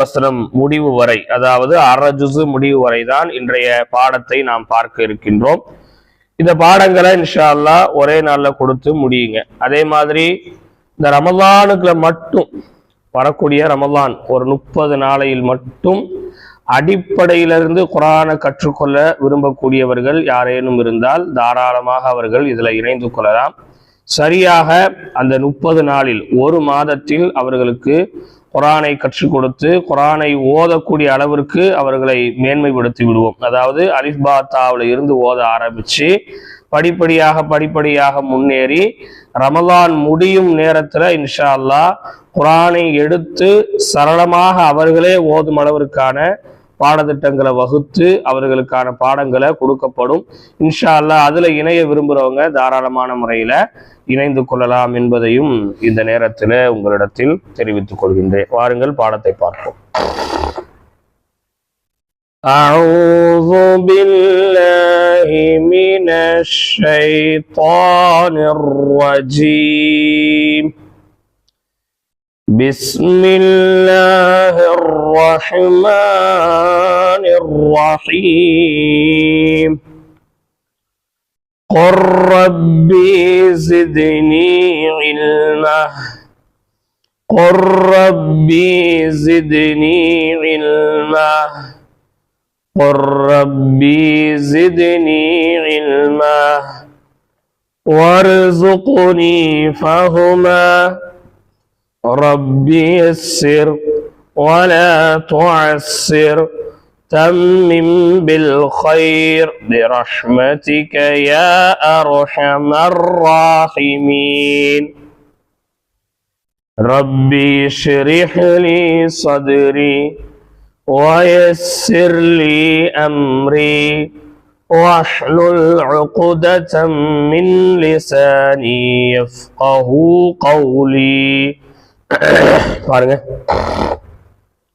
வசனம் முடிவு வரை அதாவது அரஜுசு முடிவு வரை தான் இன்றைய பாடத்தை நாம் பார்க்க இருக்கின்றோம். இந்த பாடங்களை இன்ஷா அல்லாஹ் ஒரே நாளில் கொடுத்து முடியுங்க. அதே மாதிரி இந்த ரமலானுக்குள்ள மட்டும் வரக்கூடிய ரமலான் ஒரு முப்பது நாளையில் மட்டும் அடிப்படையிலிருந்து குரானை கற்றுக்கொள்ள விரும்பக்கூடியவர்கள் யாரேனும் இருந்தால் தாராளமாக அவர்கள் இதில் இணைந்து கொள்ளலாம். சரியாக அந்த முப்பது நாளில் ஒரு மாதத்தில் அவர்களுக்கு குரானை கற்றுக் கொடுத்து குரானை ஓதக்கூடிய அளவிற்கு அவர்களை மேன்மைப்படுத்தி விடுவோம். அதாவது அலிஃபாத்தாவில் இருந்து ஓத ஆரம்பிச்சு படிப்படியாக படிப்படியாக முன்னேறி ரமலான் முடியும் நேரத்தில் இன்ஷா அல்லாஹ் குரானை எடுத்து சரளமாக அவர்களே ஓதும் அளவிற்கான பாடத்திட்டங்களை வகுத்து அவர்களுக்கான பாடங்களை கொடுக்கப்படும் இன்ஷா அல்லாஹ் அதுல இணைய விரும்புறவங்க தாராளமான முறையில இணைந்து கொள்ளலாம் என்பதையும் இந்த நேரத்தில் உங்களிடத்தில் தெரிவித்துக் கொள்கின்றேன் வாருங்கள் பாடத்தை பார்ப்போம் أعوذ بالله من الشيطان الرجيم بسم الله الرحمن الرحيم. قل ربي زدني علما. قل ربي زدني علما. قل ربي زدني علما. وارزقني فهما. ربي يسر ولا تعسر. تمم بالخير برحمتك يا أرحم الراحمين. ربي اشرح لي صدري ويسر لي أمري واحلل عقدة من لساني يفقه قولي. பாருங்க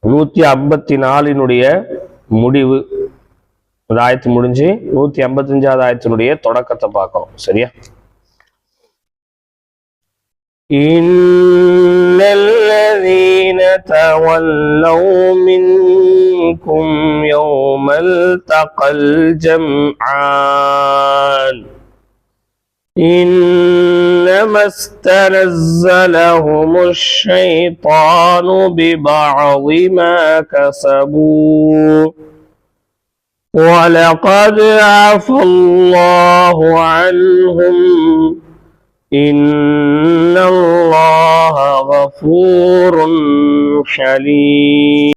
நூத்தி ஐம்பத்தி நாலினுடைய முடிவு இந்த ஆயத்து முடிஞ்சு நூத்தி ஐம்பத்தஞ்சாவது ஆயத்தினுடைய தொடக்கத்தை பார்க்கணும் சரியா إن الذين تولوا منكم يوم التقى الجمعان استنزلهم الشيطان ببعض ما كسبوا. ولقد عفى الله عنهم. إن الله غفور حليم.